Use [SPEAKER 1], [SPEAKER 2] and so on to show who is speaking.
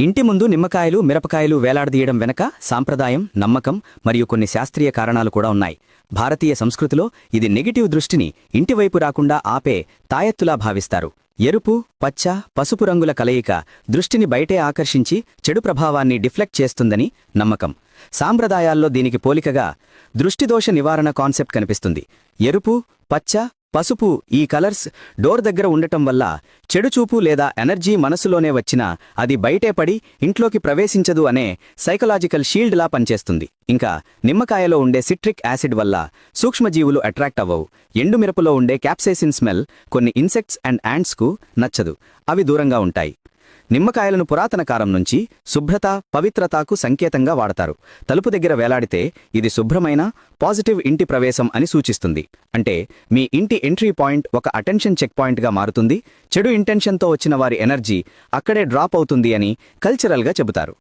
[SPEAKER 1] ఇంటి ముందు నిమ్మకాయలు మిరపకాయలు వేలాడదీయడం వెనక సాంప్రదాయం నమ్మకం మరియు కొన్ని శాస్త్రీయ కారణాలు కూడా ఉన్నాయి. భారతీయ సంస్కృతిలో ఇది నెగిటివ్ దృష్టిని ఇంటివైపు రాకుండా ఆపే తాయెత్తులా భావిస్తారు. ఎరుపు పచ్చ పసుపు రంగుల కలయిక దృష్టిని బయటే ఆకర్షించి చెడు ప్రభావాన్ని డిఫ్లెక్ట్ చేస్తుందని నమ్మకం. సాంప్రదాయాల్లో దీనికి పోలికగా దృష్టిదోష నివారణ కాన్సెప్ట్ కనిపిస్తుంది. ఎరుపు పచ్చ పసుపు ఈ కలర్స్ డోర్ దగ్గర ఉండటం వల్ల చెడుచూపు లేదా ఎనర్జీ మనసులోనే వచ్చినా అది బయటే పడి ఇంట్లోకి ప్రవేశించదు అనే సైకలాజికల్ షీల్డ్లా పనిచేస్తుంది. ఇంకా నిమ్మకాయలో ఉండే సిట్రిక్ యాసిడ్ వల్ల సూక్ష్మజీవులు అట్రాక్ట్ అవ్వవు. ఎండుమిరపులో ఉండే క్యాప్సైసిన్ స్మెల్ కొన్ని ఇన్సెక్ట్స్ అండ్ యాంట్స్కు నచ్చదు. అవి దూరంగా ఉంటాయి. నిమ్మకాయలను పురాతన కాలం నుంచి శుభ్రత పవిత్రతకు సంకేతంగా వాడతారు. తలుపు దగ్గర వేలాడితే ఇది శుభ్రమైన పాజిటివ్ ఇంటి ప్రవేశం అని సూచిస్తుంది. అంటే మీ ఇంటి ఎంట్రీ పాయింట్ ఒక అటెన్షన్ చెక్ పాయింట్గా మారుతుంది చెడు ఇంటెన్షన్తో వచ్చిన వారి ఎనర్జీ అక్కడే డ్రాప్ అవుతుంది అని కల్చరల్గా చెబుతారు.